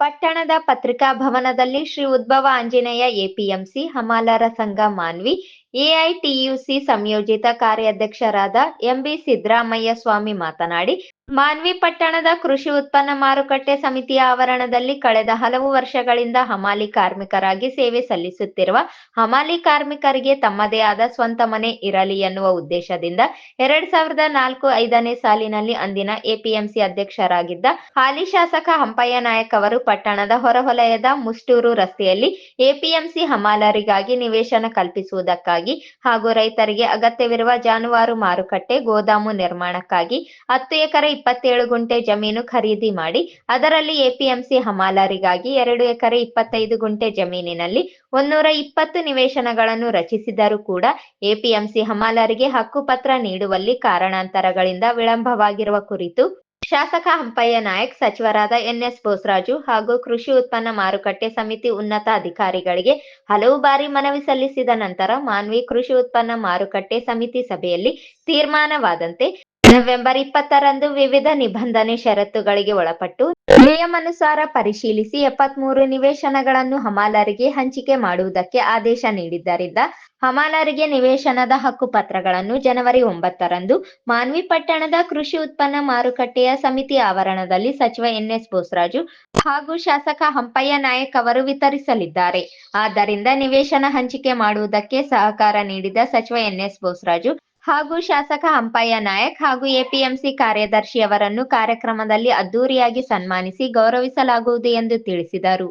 ಪಟ್ಟಣದ ಪತ್ರಿಕಾ ಭವನದಲ್ಲಿ ಶ್ರೀ ಉದ್ಭವ ಆಂಜನೇಯ ಎಪಿಎಂಸಿ ಹಮಾಲರ ಸಂಘ ಮಾನ್ವಿ ಎಐಟಿಯುಸಿ ಸಂಯೋಜಿತ ಕಾರ್ಯಾಧ್ಯಕ್ಷರಾದ ಎಂಬಿ ಸಿದ್ದರಾಮಯ್ಯ ಸ್ವಾಮಿ ಮಾತನಾಡಿ, ಮಾನ್ವಿ ಪಟ್ಟಣದ ಕೃಷಿ ಉತ್ಪನ್ನ ಮಾರುಕಟ್ಟೆ ಸಮಿತಿಯ ಆವರಣದಲ್ಲಿ ಕಳೆದ ಹಲವು ವರ್ಷಗಳಿಂದ ಹಮಾಲಿ ಕಾರ್ಮಿಕರಾಗಿ ಸೇವೆ ಸಲ್ಲಿಸುತ್ತಿರುವ ಹಮಾಲಿ ಕಾರ್ಮಿಕರಿಗೆ ತಮ್ಮದೇ ಆದ ಸ್ವಂತ ಮನೆ ಇರಲಿ ಎನ್ನುವ ಉದ್ದೇಶದಿಂದ ಎರಡ್ ಸಾವಿರದ ನಾಲ್ಕು ಐದನೇ ಸಾಲಿನಲ್ಲಿ ಅಂದಿನ ಎಪಿಎಂಸಿ ಅಧ್ಯಕ್ಷರಾಗಿದ್ದ ಹಾಲಿ ಶಾಸಕ ಹಂಪಯ್ಯ ನಾಯಕ್ ಅವರು ಪಟ್ಟಣದ ಹೊರವಲಯದ ಮುಷ್ಟೂರು ರಸ್ತೆಯಲ್ಲಿ ಎಪಿಎಂಸಿ ಹಮಾಲರಿಗಾಗಿ ನಿವೇಶನ ಕಲ್ಪಿಸುವುದಕ್ಕಾಗಿ ಹಾಗೂ ರೈತರಿಗೆ ಅಗತ್ಯವಿರುವ ಜಾನುವಾರು ಮಾರುಕಟ್ಟೆ, ಗೋದಾಮು ನಿರ್ಮಾಣಕ್ಕಾಗಿ ಹತ್ತು ಎಕರೆ ಇಪ್ಪತ್ತೇಳು ಗುಂಟೆ ಜಮೀನು ಖರೀದಿ ಮಾಡಿ, ಅದರಲ್ಲಿ ಎಪಿಎಂಸಿ ಹಮಾಲರಿಗಾಗಿ ಎರಡು ಎಕರೆ ಇಪ್ಪತ್ತೈದು ಗುಂಟೆ ಜಮೀನಿನಲ್ಲಿ ಒಂದೂರ ಇಪ್ಪತ್ತು ನಿವೇಶನಗಳನ್ನು ರಚಿಸಿದರೂ ಕೂಡ ಎಪಿಎಂಸಿ ಹಮಾಲರಿಗೆ ಹಕ್ಕುಪತ್ರ ನೀಡುವಲ್ಲಿ ಕಾರಣಾಂತರಗಳಿಂದ ವಿಳಂಬವಾಗಿರುವ ಕುರಿತು ಶಾಸಕ ಹಂಪಯ್ಯ ನಾಯಕ್, ಸಚಿವರಾದ ಎನ್ಎಸ್ ಬೋಸರಾಜು ಹಾಗೂ ಕೃಷಿ ಉತ್ಪನ್ನ ಮಾರುಕಟ್ಟೆ ಸಮಿತಿ ಉನ್ನತ ಅಧಿಕಾರಿಗಳಿಗೆ ಹಲವು ಬಾರಿ ಮನವಿ ಸಲ್ಲಿಸಿದ ನಂತರ ಮಾನ್ವಿ ಕೃಷಿ ಉತ್ಪನ್ನ ಮಾರುಕಟ್ಟೆ ಸಮಿತಿ ಸಭೆಯಲ್ಲಿ ತೀರ್ಮಾನವಾದಂತೆ ನವೆಂಬರ್ ಇಪ್ಪತ್ತರಂದು ವಿವಿಧ ನಿಬಂಧನೆ ಷರತ್ತುಗಳಿಗೆ ಒಳಪಟ್ಟು ನಿಯಮಾನುಸಾರ ಪರಿಶೀಲಿಸಿ ಎಪ್ಪತ್ಮೂರು ನಿವೇಶನಗಳನ್ನು ಹಮಾಲರಿಗೆ ಹಂಚಿಕೆ ಮಾಡುವುದಕ್ಕೆ ಆದೇಶ ನೀಡಿದ್ದರಿಂದ ಹಮಾಲರಿಗೆ ನಿವೇಶನದ ಹಕ್ಕುಪತ್ರಗಳನ್ನು ಜನವರಿ ಒಂಬತ್ತರಂದು ಮಾನ್ವಿ ಪಟ್ಟಣದ ಕೃಷಿ ಉತ್ಪನ್ನ ಮಾರುಕಟ್ಟೆಯ ಸಮಿತಿ ಆವರಣದಲ್ಲಿ ಸಚಿವ ಎನ್ಎಸ್ ಬೋಸರಾಜು ಹಾಗೂ ಶಾಸಕ ಹಂಪಯ್ಯ ನಾಯಕ್ ಅವರು ವಿತರಿಸಲಿದ್ದಾರೆ. ಆದ್ದರಿಂದ ನಿವೇಶನ ಹಂಚಿಕೆ ಮಾಡುವುದಕ್ಕೆ ಸಹಕಾರ ನೀಡಿದ ಸಚಿವ ಎನ್ಎಸ್ ಬೋಸರಾಜು ಹಾಗೂ ಶಾಸಕ ಹಂಪಯ್ಯ ನಾಯಕ್ ಹಾಗೂ ಎಪಿಎಂಸಿ ಕಾರ್ಯದರ್ಶಿ ಅವರನ್ನು ಕಾರ್ಯಕ್ರಮದಲ್ಲಿ ಅದ್ದೂರಿಯಾಗಿ ಸನ್ಮಾನಿಸಿ ಗೌರವಿಸಲಾಗುವುದು ಎಂದು ತಿಳಿಸಿದರು.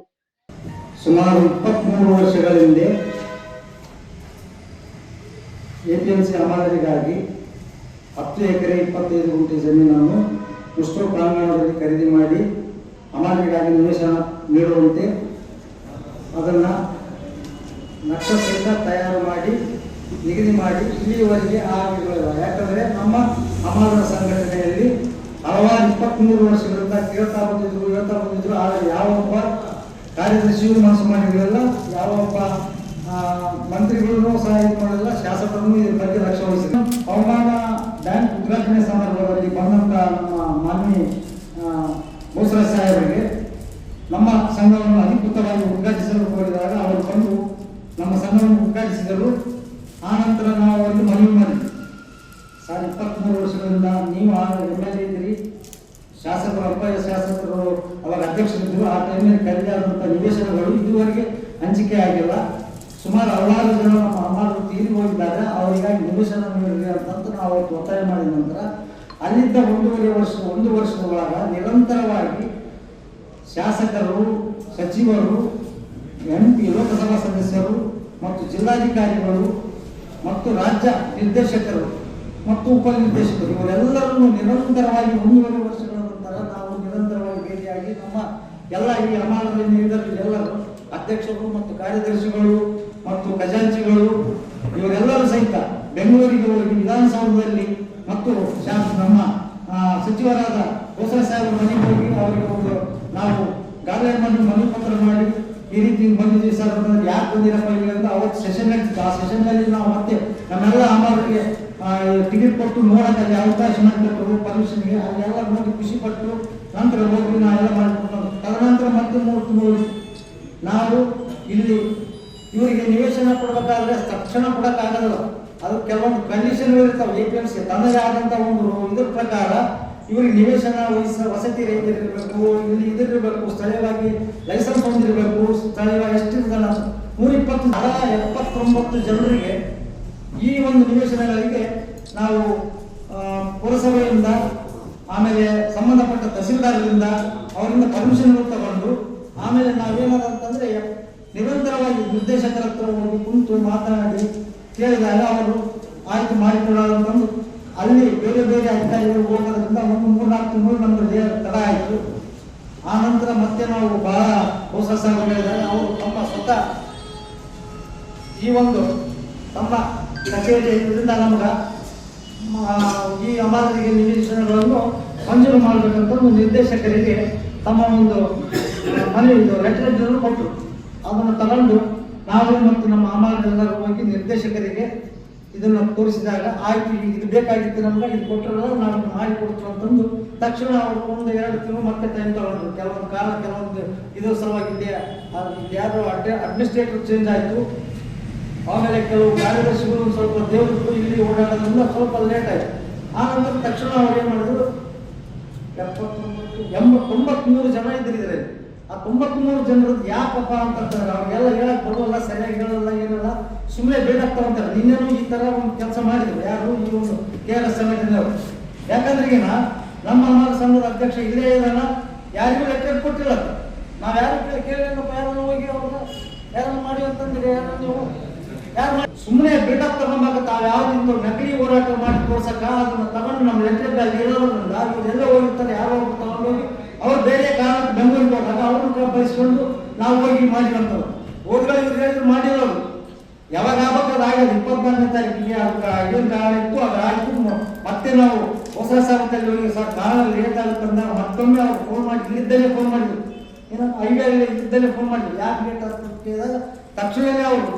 ಸುಮಾರು ಇಪ್ಪತ್ತ್ಮೂರು ವರ್ಷಗಳ ಹಿಂದೆ ಎಪಿಎಂಸಿ ಅಮಾದರಿಗಾಗಿ ಹತ್ತು ಎಕರೆ ಇಪ್ಪತ್ತೈದು ಗುಂಟೆ ಜಮೀನನ್ನು ಮುಷ್ಟೋ ಪ್ರಾಂಗಣದಲ್ಲಿ ಖರೀದಿ ಮಾಡಿ ಅಮಾದರಿಗಾಗಿ ನಿವೇಶನ ನೀಡುವಂತೆ ಅದನ್ನು ನಕ್ಷತ್ರದಿಂದ ತಯಾರು ಮಾಡಿ ನಿಗದಿ ಮಾಡಿ ಇಲ್ಲಿಯವರೆಗೆ ವಿವರ ಯಾಕಂದರೆ ನಮ್ಮ ಅಮರ ಸಂಘಟನೆಯಲ್ಲಿ ಹಲವಾರು ಇಪ್ಪತ್ತ್ಮೂರು ವರ್ಷಗಳಿಂದ ಕೇಳ್ತಾ ಬಂದಿದ್ರು ಹೇಳ್ತಾ ಬಂದಿದ್ರು. ಆದರೆ ಯಾವೊಬ್ಬ ಕಾರ್ಯದರ್ಶಿಯು ಮನಸ್ಸು ಮಾಡಿರಲಿಲ್ಲ ಯಾವೊಬ್ಬ ಆ, ಮಂತ್ರಿಗಳು ಸಹ ಇದು ಮಾಡಲಿಲ್ಲ ಶಾಸಕರನ್ನು ಇದ್ರ ಬಗ್ಗೆ ಲಕ್ಷ್ಯ ವಹಿಸಿದ್ರು. ಹವಾಮಾನ ಬ್ಯಾಂಕ್ ಉದ್ಘಾಟನೆ ಸಂದರ್ಭದಲ್ಲಿ ಬಂದಂತ ನಮ್ಮ ಮಾನ್ಯ ಬೋಸರಾಜ್ ಸಾಹೇಬರಿಗೆ ನಮ್ಮ ಸಂಘವನ್ನು ಅಧಿಕೃತವಾಗಿ ಉದ್ಘಾಟಿಸಲು ಕೋರಿದಾಗ ಅವರು ಬಂದು ನಮ್ಮ ಸಂಘವನ್ನು ಉದ್ಘಾಟಿಸಿದರು. ಆ ನಂತರ ನಾವು ಅವರಿಗೆ ಮನವಿ ಮಾಡಿದ್ವಿ. ಸರ್ ಇಪ್ಪತ್ತ್ಮೂರು ವರ್ಷಗಳಿಂದ ನೀವು ಆಗ ಎಂ ಎಲ್ ಎ ಇದ್ರಿ ಶಾಸಕರು ಅಪ್ಪಾಯ ಶಾಸಕರು ಅವಾಗ ಅಧ್ಯಕ್ಷರಿದ್ದರು ಆ ಟೈಮಲ್ಲಿ ಕರೆದಾದಂಥ ನಿವೇಶನಗಳು ಇದುವರೆಗೆ ಹಂಚಿಕೆ ಆಗಿಲ್ಲ. ಸುಮಾರು ಹಲವಾರು ಜನ ನಮ್ಮ ಅಮ್ಮರು ತೀರಿ ಹೋಗಿದ್ದಾರೆ. ಅವರಿಗಾಗಿ ನಿವೇಶನ ನೀಡಲಿ ಅಂತಂತ ನಾವು ಅವತ್ತು ಒತ್ತಾಯ ಮಾಡಿದ ನಂತರ ಅಲ್ಲಿದ್ದ ಒಂದೂವರೆ ವರ್ಷ, ಒಂದು ವರ್ಷದ ಒಳಗ ನಿರಂತರವಾಗಿ ಶಾಸಕರು, ಸಚಿವರು ಎಂ ಪಿ ಲೋಕಸಭಾ ಸದಸ್ಯರು ಮತ್ತು ಜಿಲ್ಲಾಧಿಕಾರಿಗಳು ಮತ್ತು ರಾಜ್ಯ ನಿರ್ದೇಶಕರು ಮತ್ತು ಉಪನಿರ್ದೇಶಕರು, ಇವರೆಲ್ಲರನ್ನು ನಿರಂತರವಾಗಿ ಒಂದೂವರೆ ವರ್ಷಗಳ ನಂತರ ನಾವು ನಿರಂತರವಾಗಿ ಭೇಟಿಯಾಗಿ ನಮ್ಮ ಎಲ್ಲ ಈ ಅಮಾನದಲ್ಲಿ ಎಲ್ಲರೂ ಅಧ್ಯಕ್ಷರು ಮತ್ತು ಕಾರ್ಯದರ್ಶಿಗಳು ಮತ್ತು ಖಜಾಂಚಿಗಳು, ಇವರೆಲ್ಲರೂ ಸಹಿತ ಬೆಂಗಳೂರಿಗೆ ಹೋಗಿ ವಿಧಾನಸೌಧದಲ್ಲಿ ಮತ್ತು ನಮ್ಮ ಸಚಿವರಾದ ಬೋಸರ ಸಾಹೇಬರ ಮನೆಗೆ ಹೋಗಿ ಅವರಿಗೆ ಒಂದು ನಾವು ಗಾರ್ಡನ್ ಮನೆ ಮನವಿ ಪತ್ರ ಮಾಡಿ ಈ ರೀತಿ ಬಂದಿದ್ದೀವಿ ಸರ್ ಯಾಕೆ ಬಂದಿರಪ್ಪ ಇಲ್ಲಿ ಅಂತ ಅವತ್ತು ಸೆಷನ್ ಆ ಸೆಷನ್ನಲ್ಲಿ ನಾವು ಮತ್ತೆ ನಮ್ಮೆಲ್ಲ ಅಮ್ಮವರಿಗೆ ಟಿಕೆಟ್ ಕೊಟ್ಟು ನೋಡಕ್ಕೆ ಅಲ್ಲಿ ಅವಕಾಶ ಮಾಡಿಕೊಟ್ಟರು ಪರ್ಮಿಷನ್ಗೆ ಅಲ್ಲೆಲ್ಲ ನೋಡಿ ಖುಷಿ ಪಟ್ಟು ನಂತರ ಹೋಗಿ ನಾವೆಲ್ಲ ಮಾಡಿಕೊಟ್ಟು ತದನಂತರ ಮತ್ತೆ ಮೂರು ತಿಂಗಳು ನಾವು ಇಲ್ಲಿ ಇವರಿಗೆ ನಿವೇಶನ ಕೊಡಬೇಕಾದ್ರೆ ತಕ್ಷಣ ಕೊಡಕ್ಕಾಗಲ್ಲ. ಅದು ಕೆಲವೊಂದು ಕಂಡೀಷನ್ ಇರ್ತಾವೆ ಎ ಪಿ ಎಂ ಸಿ ತನ್ನದೇ ಆದಂಥ ಒಂದು ಇದ್ರ ಪ್ರಕಾರ ಇವರಿಗೆ ನಿವೇಶನ ವಹಿಸ, ವಸತಿ ರೈತರಿರಬೇಕು ಇಲ್ಲಿ ಇದಿರಬೇಕು ಸ್ಥಳೀಯವಾಗಿ ಲೈಸೆನ್ಸ್ ಹೊಂದಿರಬೇಕು, ಸ್ಥಳೀಯವಾಗಿ ಎಷ್ಟಿರ್ತಲ್ಲ. ನೂರ ಇಪ್ಪತ್ತು ಎಪ್ಪತ್ತೊಂಬತ್ತು ಜನರಿಗೆ ಈ ಒಂದು ನಿವೇಶನಗಳಿಗೆ ನಾವು ಪುರಸಭೆಯಿಂದ, ಆಮೇಲೆ ಸಂಬಂಧಪಟ್ಟ ತಹಸೀಲ್ದಾರರಿಂದ ಅವರಿಂದ ಪರ್ಮಿಷನ್ ತಗೊಂಡು, ಆಮೇಲೆ ನಾವೇನಾದಂತಂದ್ರೆ ನಿರಂತರವಾಗಿ ನಿರ್ದೇಶಕರ ಹತ್ರ ಹೋಗಿ ಕುಂತು ಮಾತನಾಡಿ ಕೇಳಿದಾಗ ಅವರು ಆಯ್ತು ಬಂದು ಅಲ್ಲಿ ಬೇರೆ ಬೇರೆ ಅಧಿಕಾರಿಗಳು ಹೋಗೋದ್ರಿಂದ ಒಂದು ಮೂರ್ನಾಲ್ಕು ತಿಂಗಳು ದೇಹ ತಡ ಆಯಿತು. ಆ ನಂತರ ಮತ್ತೆ ನಾವು ಬಹಳ ಹೊಸ ಸಾಗಿದ್ದಾರೆ ಅವರು ತಮ್ಮ ಸ್ವತಃ ಈ ಒಂದು ತಮ್ಮ ಕಚೇರಿ ಇದರಿಂದ ನಮ್ಗೆ ಈ ಅಮಾದರಿಗೆ ನಿವೇಶನಗಳನ್ನು ಮಂಜೂರು ಮಾಡಬೇಕಂತ ಒಂದು ನಿರ್ದೇಶಕರಿಗೆ ತಮ್ಮ ಒಂದು ಮನವಿ ಲೆಟರ್ ಕೊಟ್ಟರು. ಅದನ್ನು ತಗೊಂಡು ನಾವು ಮತ್ತು ನಮ್ಮ ಅಮಾನರೆಲ್ಲರೂ ಹೋಗಿ ನಿರ್ದೇಶಕರಿಗೆ ಇದನ್ನು ತೋರಿಸಿದಾಗ ಆಯ್ತು ಇದು ಬೇಕಾಗಿತ್ತು ನಮ್ಗೆ, ಇದು ಕೊಟ್ಟರೆ ನಾವು ಇದನ್ನ ಮಾಡಿ ಕೊಡ್ತೀವಿ ಅಂತಂದು ತಕ್ಷಣ ಅವರು ಒಂದು ಎರಡು ತಿಂಗಳು ಮತ್ತೆ ಟೈಮ್ ತಗೊಂಡ್ರು. ಕೆಲವೊಂದು ಕಾಲ, ಕೆಲವೊಂದು ಇದು ಸಲುವಾಗಿ ಯಾರು ಅಡ್ಮಿನಿಸ್ಟ್ರೇಟರ್ ಚೇಂಜ್ ಆಯಿತು. ಆಮೇಲೆ ಕೆಲವು ಕಾರ್ಯದರ್ಶಿಗಳು ಸ್ವಲ್ಪ ದೇವರು ಇಲ್ಲಿ ಓಡಾಡೋದ್ರಿಂದ ಸ್ವಲ್ಪ ಲೇಟ್ ಆಯಿತು. ನಂತರ ತಕ್ಷಣ ಅವ್ರು ಏನು ಮಾಡಿದ್ರು, ಎಪ್ಪತ್ತೊಂಬತ್ತು ಎಂಬತ್ತೊಂಬತ್ತು ನೂರು ಜನ ಇದ್ದರು ಇದರಲ್ಲಿ. ಆ ತೊಂಬತ್ಮೂರು ಜನರದ್ದು ಯಾಕಪ್ಪ ಅಂತಂತಾರೆ ಅವ್ರಿಗೆಲ್ಲ ಹೇಳಕ್ ಬರೋಲ್ಲ ಸರಿಯಾಗಿ ಹೇಳಲ್ಲ, ಏನಲ್ಲ ಸುಮ್ಮನೆ ಬೇಡಾಗ್ತಾ ಅಂತಾರೆ. ನಿನ್ನೇನು ಈ ತರ ಒಂದು ಕೆಲಸ ಮಾಡಿದ್ರು. ಯಾರು ಈ ಒಂದು ಕೆ ಆರ್ ಎಸ್ ಸಂಘಟನೆಯವರು ಯಾಕಂದ್ರೆ ಈಗ ನಮ್ಮ ಅಮರ ಸಂಘದ ಅಧ್ಯಕ್ಷ ಇಲ್ಲೇ ಇದನ್ನ ಯಾರಿಗೂ ಲೆಟರ್ ಕೊಟ್ಟಿಲ್ಲ ನಾವ್ ಯಾರು ಕೇಳಿಲ್ಲಪ್ಪ ಯಾರನ್ನು ಹೋಗಿ ಅವ್ರನ್ನ ಯಾರನ್ನು ಮಾಡಿ ಅಂತಂದ್ರೆ ಯಾರನ್ನು ನೀವು? ಯಾರು ಸುಮ್ಮನೆ ಬಿಲ್ಡಪ್ ತಗೊಂಡಾಗ ತಾವು ಯಾವ್ದು ನಕಲಿ ಹೋರಾಟ ಮಾಡಿ ತೋರ್ಸಕ ಅದನ್ನ ತಗೊಂಡು ನಮ್ಮ ಲೆಟರ್ ಅಲ್ಲಿ ಇರೋದ್ರಿಂದ ಎಲ್ಲ ಹೋಗಿರ್ತಾರೆ. ಯಾರು ತಗೊಂಡೋಗಿ ಅವ್ರು ಬೇರೆ ಕಾರಣಕ್ಕೆ ಹೋದಾಗ ಅವ್ರನ್ನ ಬಯಸ್ಕೊಂಡು ನಾವು ಹೋಗಿ ಮಾಡಿಕೊಂಡು ಹೋದ್ಗಳು ಇವ್ರು ಹೇಳಿದ್ರು ಮಾಡಿರೋರು. ಯಾವಾಗ ಆಗ್ಬೇಕು ಅದು ಆಗೋದು ಇಪ್ಪತ್ನಾಲ್ಕನೇ ತಾರೀಕಿಗೆ ಏನು ಕಾರಣ ಇತ್ತು. ಅದು ಆಯ್ತು ಮತ್ತೆ ನಾವು ಹೊಸ ಸಾಲದಲ್ಲಿ ಹೋಗಿ ಸರ್ ಕಾಲ ಲೇಟ್ ಆಗುತ್ತೆ ಅಂದಾಗ ಮತ್ತೊಮ್ಮೆ ಅವ್ರು ಫೋನ್ ಮಾಡಿ, ಇಲ್ಲಿದ್ದಲ್ಲೇ ಫೋನ್ ಮಾಡಿದ್ರು. ಏನೋ ಐಡಿಯಾ ಇಲ್ಲ, ಇಲ್ಲಿದ್ದಲ್ಲೇ ಫೋನ್ ಮಾಡಿದ್ರು. ಯಾಕೆ ಲೇಟ್ ಆಗ್ತದೆ ಕೇಳಿದಾಗ ತಕ್ಷಣವೇ ಅವರು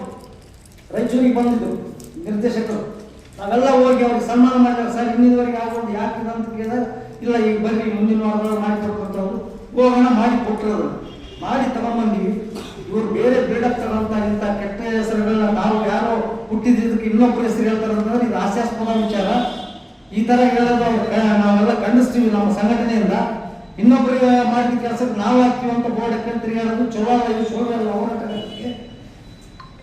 ರಾಯಚೂರಿಗೆ ಬಂದಿದ್ದು ನಿರ್ದೇಶಕರು. ನಾವೆಲ್ಲ ಹೋಗಿ ಅವ್ರಿಗೆ ಸನ್ಮಾನ ಮಾಡಿದಾಗ, ಸರ್, ಇನ್ನಿದವರೆಗೆ ಆಗೋದು ಯಾಕೆ ಅಂತ ಕೇಳಿದಾಗ, ಇಲ್ಲ, ಈಗ ಬನ್ನಿ, ಮುಂದಿನ ವಾರದೊಳಗೆ ಮಾಡಿ ಕೊಡ್ಕೊಂತವ್ರು ಹೋಗೋಣ ಮಾಡಿ ಕೊಟ್ಟರು. ಮಾಡಿ ತಗೊಂಬಂದಿವಿ ಇವರು ಬೇರೆ ಬಿಲ್ಡಪ್ ತಗೊಂತ ಇಂಥ ಕೆಟ್ಟ ಹೆಸರುಗಳನ್ನ ನಾವು ಯಾರೋ ಹುಟ್ಟಿದ್ದಕ್ಕೆ ಇನ್ನೊಬ್ಬರು ಹೆಸರು ಹೇಳ್ತಾರೆ ಅಂತಂದ್ರೆ ಇದು ಹಾಸ್ಯಾಸ್ಪದ ವಿಚಾರ. ಈ ತರ ಹೇಳೋದು ನಾವೆಲ್ಲ ಖಂಡಿಸ್ತೀವಿ ನಮ್ಮ ಸಂಘಟನೆಯಿಂದ. ಇನ್ನೊಬ್ಬರಿಗೆ ಮಾಡಿದ ಕೆಲಸಕ್ಕೆ ನಾವು ಹಾಕ್ತೀವಿ ಅಂತ ಬೋರ್ಡ್ ತಿರುಗಾಡೋದು ಚಲೋ ಇದು ಶೋಭೆ ಅಲ್ಲ, ಹೋರಾಟಗಾರರಿಗೆ.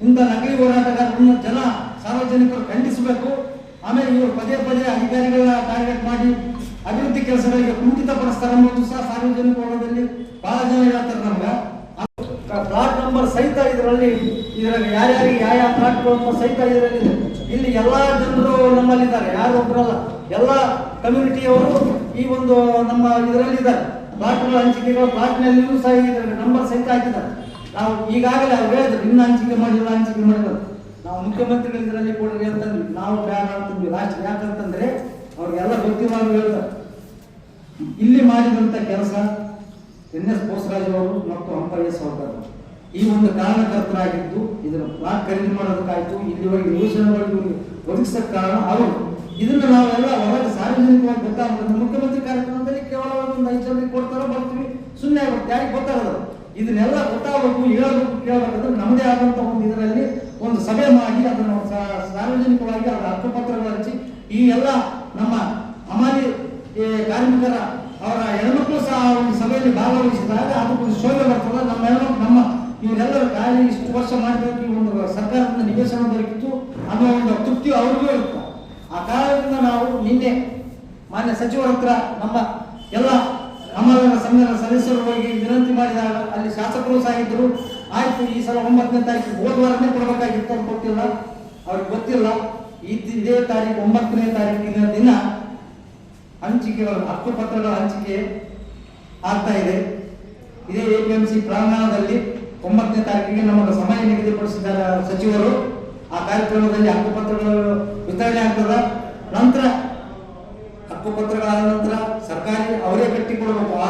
ಇಂಥ ನಕಲಿ ಹೋರಾಟಗಾರರನ್ನು ಜನ ಸಾರ್ವಜನಿಕರು ಖಂಡಿಸಬೇಕು. ಆಮೇಲೆ ಇವರು ಪದೇ ಪದೇ ಅಧಿಕಾರಿಗಳನ್ನ ಟಾರ್ಗೆಟ್ ಮಾಡಿ ಅಭಿವೃದ್ಧಿ ಕೆಲಸಗಳಿಗೆ ಕುಂಠಿತ ಪಡಿಸ್ತಾರೆ ಅನ್ನೋದು ಸಹ ಸಾರ್ವಜನಿಕ ವಲಯದಲ್ಲಿ ಬಹಳ ಜನ ಹೇಳ್ತಾರೆ ನಮ್ಗೆ. ಫ್ಲಾಟ್ ನಂಬರ್ ಸಹಿತ ಇದರಲ್ಲಿ ಇದರಲ್ಲಿ ಯಾರ್ಯಾರಿಗೆ ಯಾವ ಯಾವ ಪ್ಲಾಟ್ ಸಹಿತ ಇದರಲ್ಲಿ ಇಲ್ಲಿ ಎಲ್ಲ ಜನರು ನಮ್ಮಲ್ಲಿದ್ದಾರೆ. ಯಾರು ಒಬ್ಬರಲ್ಲ ಎಲ್ಲ ಕಮ್ಯುನಿಟಿಯವರು ಈ ಒಂದು ನಮ್ಮ ಇದರಲ್ಲಿ ಇದ್ದಾರೆ. ಪ್ಲಾಟ್ಗಳ ಹಂಚಿಕೆಗಳು ಪ್ಲಾಟ್ನಲ್ಲಿಯೂ ಸಹ ಇದರಲ್ಲಿ ನಂಬರ್ ಸಹಿತ ಹಾಕಿದ್ದಾರೆ. ನಾವು ಈಗಾಗಲೇ ಅವ್ರು ಹೇಳಿದ್ರು ಇನ್ನು ಹಂಚಿಕೆ ಮಾಡಿಲ್ಲ ಹಂಚಿಕೆ ಮಾಡಿಲ್ಲ ನಾವು ಮುಖ್ಯಮಂತ್ರಿಗಳು ಇದರಲ್ಲಿ ಕೊಡ್ರಿ ಅಂತಂದ್ರೆ ನಾವು ಬ್ಯಾನ್ ಅಂತಂದ್ವಿ ಲಾಸ್ಟ್ ಯಾಕಂತಂದ್ರೆ ಅವ್ರಿಗೆಲ್ಲ ಗೊತ್ತಿರುವಾಗ ಹೇಳ್ತಾರೆ. ಇಲ್ಲಿ ಮಾಡಿದಂತ ಕೆಲಸ ಎನ್ ಎಸ್ ಬೋಸರಾಜ್ ಅವರು ಮತ್ತು ಅಂಬಯ್ಯ ಸಹೋದರರು ಈ ಒಂದು ಕಾರಣಕರ್ತರಾಗಿದ್ದು ಇದನ್ನು ಪ್ಲಾಟ್ ಖರೀದಿ ಮಾಡೋದಕ್ಕಾಯ್ತು, ಇಲ್ಲಿವರೆಗೆ ಯೋಜನೆಗಳು ಇವ್ರಿಗೆ ಒದಗಿಸಕ್ ಕಾರಣ ಅವರು ಇದನ್ನ ನಾವೆಲ್ಲ ಹೊರಗೆ ಸಾರ್ವಜನಿಕವಾಗಿ ಗೊತ್ತಾಗ್ತದೆ ಮುಖ್ಯಮಂತ್ರಿ ಕಾರ್ಯಕ್ರಮದಲ್ಲಿ ಕೇವಲ ಒಂದು ಐದು ಜನರಿಗೆ ಕೊಡ್ತಾರೋ ಬರ್ತೀವಿ. ಸುಮ್ಮನೆ ಆಗುತ್ತೆ ಯಾರಿಗೆ ಗೊತ್ತಾಗಲ್ಲ. ಇದನ್ನೆಲ್ಲ ಗೊತ್ತಾಗಬೇಕು ಹೇಳಬೇಕು ಕೇಳಬೇಕಂದ್ರೆ ನಮ್ಮದೇ ಆದಂತ ಒಂದು ಇದರಲ್ಲಿ ಒಂದು ಸಭೆ ಮಾಡಿ ಅದನ್ನು ಸಾರ್ವಜನಿಕವಾಗಿ ಅದರ ಹಕ್ಕುಪತ್ರಗಳು ಹಚ್ಚಿ ಈ ಎಲ್ಲ ನಮ್ಮ ಅಮಾಲಿ ಕಾರ್ಮಿಕರ ಅವರ ಹೆಣ್ಮಕ್ಳು ಸಹ ಒಂದು ಸಭೆಯಲ್ಲಿ ಭಾಗವಹಿಸಿದಾಗ ಅದಕ್ಕೊಂದು ಶೋಭೆ ಬರ್ತದೆ. ನಮ್ಮ ಹೆಣ್ಮಕ್ಳು ನಮ್ಮ ಇವರೆಲ್ಲರ ಕಾರ್ಯ ಇಷ್ಟು ವರ್ಷ ಮಾಡಬೇಕು ಈ ಒಂದು ಸರ್ಕಾರದಿಂದ ನಿವೇಶನ ದೊರಕಿತ್ತು. ಅನ್ನೋ ಒಂದು ತೃಪ್ತಿ ಅವ್ರಿಗೂ ಇರುತ್ತೆ? ಆ ಕಾರಣದಿಂದ ನಾವು ನಿನ್ನೆ ಮಾನ್ಯ ಸಚಿವರ ಹತ್ರ ನಮ್ಮ ಎಲ್ಲ ಅಮಲನ ಸಂಘದ ಸದಸ್ಯರು ಹೋಗಿ ವಿನಂತಿ ಮಾಡಿದಾಗ ಅಲ್ಲಿ ಶಾಸಕರು ಸಹ ಇದ್ರು ಆಯ್ತು, ಈ ಸಲ ಒಂಬತ್ತನೇ ತಾರೀಕು ಹೋದ ವಾರನೇ ಕೊಡಬೇಕಾಗಿತ್ತು ಅಂತ ಗೊತ್ತಿಲ್ಲ. ಅವ್ರಿಗೆ ಗೊತ್ತಿಲ್ಲ. ಈ ಇದೇ ತಾರೀಕು, ಒಂಬತ್ತನೇ ತಾರೀಕಿನ ದಿನ ಹಂಚಿಕೆ ಹಕ್ಕು ಪತ್ರಗಳ ಹಂಚಿಕೆ ಆಗ್ತಾ ಇದೆ. ಇದೇ ಸಿ ಪ್ರಾಂಗಣದಲ್ಲಿ ಒಂಬತ್ತನೇ ತಾರೀಕಿಗೆ ನಮಗೆ ಸಮಯ ನಿಗದಿಪಡಿಸಿದ್ದಾರೆ ಸಚಿವರು. ಆ ಕಾರ್ಯಕ್ರಮದಲ್ಲಿ ಹಕ್ಕುಪತ್ರಗಳು ವಿತರಣೆ ಆಗ್ತದ. ನಂತರ ಹಕ್ಕುಪತ್ರಗಳಾದ ನಂತರ ಸರ್ಕಾರಿ ಅವರೇ ಕಟ್ಟಿಕೊಡಬೇಕು. ಆ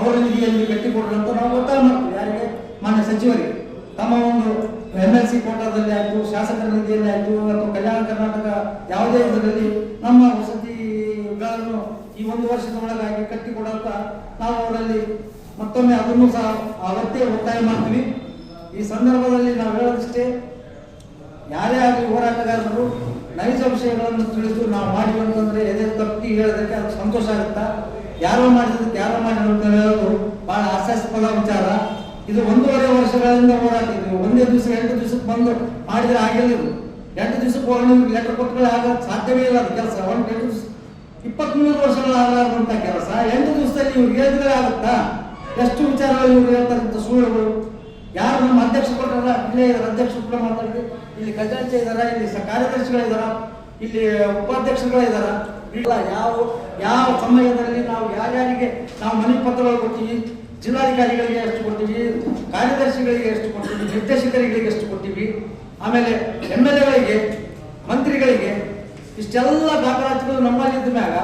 ಅವರ ನಿಧಿಯಲ್ಲಿ ಕಟ್ಟಿಕೊಡ್ರಿ ನಾವು ಒತ್ತಾಯ ಮಾಡ್ತೀವಿ. ಯಾರಿಗೆ? ಮಾನ್ಯ ಸಚಿವರಿಗೆ. ತಮ್ಮ ಒಂದು ಎಂ ಎಲ್ ಸಿ ಕೋಟಾದಲ್ಲಿ ಆಯ್ತು, ಶಾಸಕರ ನಿಧಿಯಲ್ಲಿ ಆಯ್ತು, ಅಥವಾ ಕಲ್ಯಾಣ ಕರ್ನಾಟಕ ಯಾವುದೇ ಇದರಲ್ಲಿ ನಮ್ಮ ವಸತಿಗಳನ್ನು ಈ ಒಂದು ವರ್ಷದ ಒಳಗಾಗಿ ಕಟ್ಟಿಕೊಡಂತ ನಾವು ಅವರಲ್ಲಿ ಮತ್ತೊಮ್ಮೆ ಅದನ್ನು ಸಹ ಅವತ್ತೇ ಒತ್ತಾಯ ಮಾಡ್ತೀವಿ. ಈ ಸಂದರ್ಭದಲ್ಲಿ ನಾವು ಹೇಳೋದಿಷ್ಟೇ, ಯಾರೇ ಆಗಲಿ ಹೋರಾಟಗಾರರು ನೈಜ ವಿಷಯಗಳನ್ನು ತಿಳಿದು ನಾವು ಅಂತಂದ್ರೆ ಎದೆ ತಪ್ಪಿ ಹೇಳೋದಕ್ಕೆ ಅದು ಸಂತೋಷ ಆಗುತ್ತಾ? ಯಾರೋ ಮಾಡಿದ್ದಕ್ಕೆ ಯಾರೋ ಮಾಡಿದ್ರು ಅಂತ ಹೇಳೋದು ಬಹಳ ಹಾಸ್ಯಾಸ್ಪದ ವಿಚಾರ. ಇದು ಒಂದೂವರೆ ವರ್ಷಗಳಿಂದ ಹೋರಾಟ ಇದು. ಒಂದೇ ದಿವಸ ಎಂಟು ದಿವಸಕ್ಕೆ ಬಂದು ಮಾಡಿದ್ರೆ ಆಗಿಲ್ಲ ಎಂಟು ದಿವಸಕ್ಕೆ ಹೋಗಿ ನಿಮ್ಗೆ ಲೆಟರ್ ಕೊಟ್ಟರೆ ಆಗ ಸಾಧ್ಯವೇ ಇಲ್ಲ ಅದು ಕೆಲಸ. ಒಂದು ಎಂಟು ದಿವಸ, ಇಪ್ಪತ್ಮೂರು ವರ್ಷಗಳ ಆಗಲಾರ್ದಂಥ ಕೆಲಸ. ಎಂಟು ದಿವಸದಲ್ಲಿ ಇವ್ರು ಹೇಳಿದ್ರೆ ಆಗುತ್ತಾ? ಎಷ್ಟು ವಿಚಾರಗಳು ಇವ್ರು ಹೇಳ್ತಾರಂತ ಸುಳ್ಳುಗಳು. ಯಾರು ನಮ್ಮ ಅಧ್ಯಕ್ಷ ಕೊಟ್ಟಾರ ಇಲ್ಲೇ ಇದ್ದಾರೆ. ಅಧ್ಯಕ್ಷ ಕೂಡ ಮಾತಾಡಿದ್ರು. ಇಲ್ಲಿ ಖಜಾಂಚಿ ಇದಾರ ಇಲ್ಲಿ ಕಾರ್ಯದರ್ಶಿಗಳಿದಾರ ಇಲ್ಲಿ ಉಪಾಧ್ಯಕ್ಷರುಗಳಿದಾರ ಇಲ್ಲ, ಯಾವ ಯಾವ ಸಮಯದಲ್ಲಿ ನಾವು ಯಾರ್ಯಾರಿಗೆ ನಾವು ಮನೆ ಪತ್ರಗಳು ಕೊಟ್ಟಿವಿ ಜಿಲ್ಲಾಧಿಕಾರಿಗಳಿಗೆ ಎಷ್ಟು ಕೊಡ್ತೀವಿ, ಕಾರ್ಯದರ್ಶಿಗಳಿಗೆ ಎಷ್ಟು ಕೊಡ್ತೀವಿ, ನಿರ್ದೇಶಕರಿಗೆ ಎಷ್ಟು ಕೊಡ್ತೀವಿ. ಆಮೇಲೆ ಎಂ ಎಲ್ ಎಗಳಿಗೆ, ಮಂತ್ರಿಗಳಿಗೆ ಇಷ್ಟೆಲ್ಲ ದಾಖಲಾತಿಗಳು ನಮ್ಮಲ್ಲಿ ಇದ್ದ ಮ್ಯಾಗ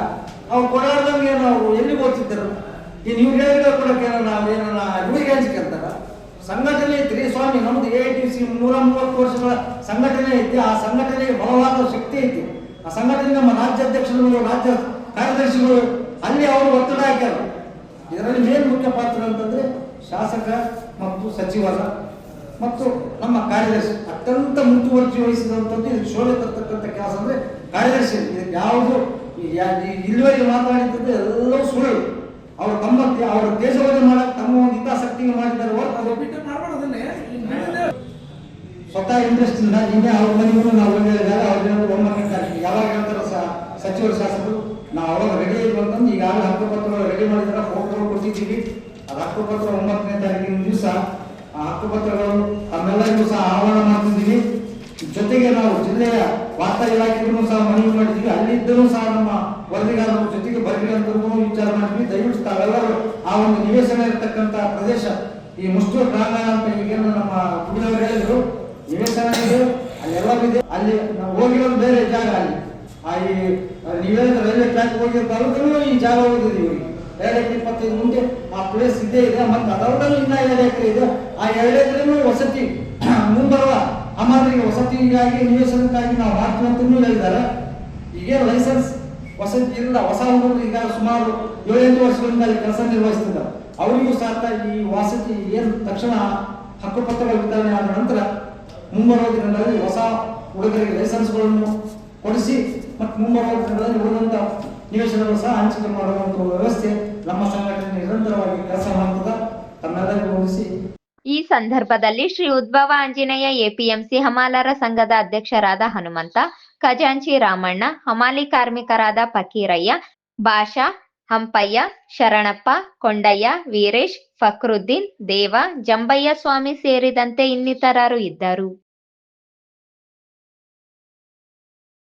ಅವ್ರು ಕೊಡಾರ್ದಂಗೆ ನಾವು ಎಲ್ಲಿ ಓದ್ತಿದ್ದರು? ಈ ನೀವು ಹೇಳಿದ್ರೆ ಕೊಡಕ್ಕೆ ನಾವು ಏನನ್ನ ಇವ್ರಿಗೆ ಅಂತಾರ? ಸಂಘಟನೆ ಐತ್ರಿ ಸ್ವಾಮಿ, ನಮ್ದು ಎ ಟಿ ಸಿ ನೂರ ಮೂವತ್ತು ವರ್ಷಗಳ ಸಂಘಟನೆ ಐತಿ, ಆ ಸಂಘಟನೆಗೆ ಬಲವಾದ ಶಕ್ತಿ ಐತಿ. ಆ ಸಂಘಟನೆ ನಮ್ಮ ರಾಜ್ಯಾಧ್ಯಕ್ಷರುಗಳು ರಾಜ್ಯ ಕಾರ್ಯದರ್ಶಿಗಳು, ಅಲ್ಲಿ ಅವರು ಒತ್ತಡ ಹಾಕ್ಯಾರ. ಇದರಲ್ಲಿ ಮೇನ್ ಮುಖ್ಯ ಪಾತ್ರ ಅಂತಂದ್ರೆ ಶಾಸಕ ಮತ್ತು ಸಚಿವರ ಮತ್ತು ನಮ್ಮ ಕಾರ್ಯದರ್ಶಿ, ಅತ್ಯಂತ ಮುತುವರ್ಜಿ ವಹಿಸಿದಂಥದ್ದು ಇದು ಶೋಭೆ ತರ್ತಕ್ಕಂಥ ಕೆಲಸ ಅಂದ್ರೆ ಕಾರ್ಯದರ್ಶಿ. ಯಾವುದು ಇಲ್ಲಿವರೆಗೆ ಮಾತನಾಡಿದ್ದದ್ದು ಎಲ್ಲವೂ ಸುಳ್ಳು. ಅವರು ತಮ್ಮ ಅವರ ದೇಶವನ್ನು ಮಾಡಕ್ಕೆ ತಮ್ಮ ಒಂದು ಹಿತಾಸಕ್ತಿಗೆ ಮಾಡಿದ್ದಾರೆ ಸ್ವತಃ ಇಂಟ್ರೆಸ್ಟ್ ಇಂದ ನಿನ್ನೆ ಅವ್ರ ಮನೆಗೂ ನಾವು ಹೋಗಿದಾಗ ಅವ್ರ ಒಮ್ಮೆ ಯಾವಾಗ ಹೇಳ್ತಾರ ಸಚಿವರು, ಶಾಸಕರು, ನಾವು ಅವಾಗ ರೆಡಿ ಆಯ್ತು ಅಂತಂದು ಈಗಾಗಲೇ ಹಕ್ಕುಪತ್ರಗಳು ರೆಡಿ ಮಾಡಿದ್ರೆ ಫೋಟೋಗಳು ಕೊಟ್ಟಿದ್ದೀವಿ ಅದು ಹಕ್ಕುಪತ್ರ ಒಂಬತ್ತನೇ ತಾರೀಕಿನ ದಿವಸ, ಆ ಹಕ್ಕುಪತ್ರಗಳು ತಮ್ಮೆಲ್ಲರಿಗೂ ಸಹ ಆಹ್ವಾನ ಮಾಡ್ತಿದ್ದೀವಿ. ಜೊತೆಗೆ ನಾವು ಜಿಲ್ಲೆಯ ವಾರ್ತಾ ಇಲಾಖೆಗೂ ಸಹ ಮನವಿ ಮಾಡಿದ್ವಿ ಅಲ್ಲಿದ್ದರೂ ಸಹ ನಮ್ಮ ವರದಿಗಾರರ ಜೊತೆಗೆ ಬರಲಿ ಅಂತ ವಿಚಾರ ಮಾಡಿದ್ವಿ. ದಯವಿಟ್ಟು ತಾವೆಲ್ಲರೂ ಆ ಒಂದು ನಿವೇಶನ ಇರತಕ್ಕಂತ ಪ್ರದೇಶ, ಈ ಮುಸ್ಟೂರ್ ಗ್ರಾಮ ಅಂತ ಈಗೇನು ನಮ್ಮ ಕುಡಿಯವರು ಹೇಳಿದ್ರು. ನಿವೇಶನ ಇದೆ ಅಲ್ಲೆಲ್ಲ ಇದೆ. ಅಲ್ಲಿ ನಾವು ಹೋಗಿರೋದು ಬೇರೆ ಜಾಗ ಅಲ್ಲಿ. ಆ ಈ ನೀವೇನು ರೈಲ್ವೆ ಟ್ರ್ಯಾಕ್ ಹೋಗಿರೋ ಈ ಜಾಗ ಹೋಗಿದ್ದೀವಿ. ಇವ್ರಿಗೆ ಎರಡು ಇಪ್ಪತ್ತೈದು ಮುಂದೆ ಆ ಪ್ಲೇಸ್ ಇದೇ ಇದೆ. ಮತ್ತೆ ಅದರಲ್ಲೂ ಇನ್ನ ಎರಡು ಎಕರೆ ಇದೆ. ಆ ಎರಡು ಎಕರೆನೂ ವಸತಿ, ಮುಂಬರುವ ಅಮಾರಿಗೆ ವಸತಿಗಾಗಿ ನಿವೇಶನಕ್ಕಾಗಿ ನಾವು ಮಾಡ್ತೀವಿ ಅಂತಲೂ ಹೇಳಿದ್ದಾರೆ. ಈಗೇನು ಲೈಸೆನ್ಸ್ ವಸತಿ ಇಲ್ಲ ಹೊಸ ಹುಡುಗರು ಈಗ ಸುಮಾರು ಏಳೆಂಟು ವರ್ಷಗಳಿಂದ ಅಲ್ಲಿ ಕೆಲಸ ನಿರ್ವಹಿಸ್ತಿದ್ದಾರೆ. ಅವರಿಗೂ ಸಹ ಈ ವಸತಿ ಏನು ತಕ್ಷಣ ಹಕ್ಕುಪತ್ರಗಳ ವಿತರಣೆ ಆದ ನಂತರ ಮುಂಬರುವ ದಿನಗಳಲ್ಲಿ ಹೊಸ ಹುಡುಗರಿಗೆ ಲೈಸೆನ್ಸ್ಗಳನ್ನು ಕೊಡಿಸಿ, ಮತ್ತು ಮುಂಬರುವ ದಿನಗಳಲ್ಲಿ ಉಳಿದಂತ ನಿವೇಶನಗಳು ಸಹ ಹಂಚಿಕೆ ಮಾಡುವಂಥ ವ್ಯವಸ್ಥೆ ನಮ್ಮ ಸಂಘಟನೆ ನಿರಂತರವಾಗಿ ಕೆಲಸ ಮಾಡುತ್ತಾ ತನ್ನದೇ ಈ ಸಂದರ್ಭದಲ್ಲಿ ಶ್ರೀ ಉದ್ಭವ ಆಂಜನೇಯ ಎಪಿಎಂಸಿ ಹಮಾಲರ ಸಂಘದ ಅಧ್ಯಕ್ಷರಾದ ಹನುಮಂತ, ಖಜಾಂಚಿ ರಾಮಣ್ಣ, ಹಮಾಲಿ ಕಾರ್ಮಿಕರಾದ ಫಕೀರಯ್ಯ ಭಾಷಾ ಹಂಪಯ್ಯ, ಶರಣಪ್ಪ, ಕೊಂಡಯ್ಯ, ವೀರೇಶ್, ಫಕ್ರುದ್ದೀನ್, ದೇವ, ಜಂಬಯ್ಯ ಸ್ವಾಮಿ ಸೇರಿದಂತೆ ಇನ್ನಿತರರು ಇದ್ದರು.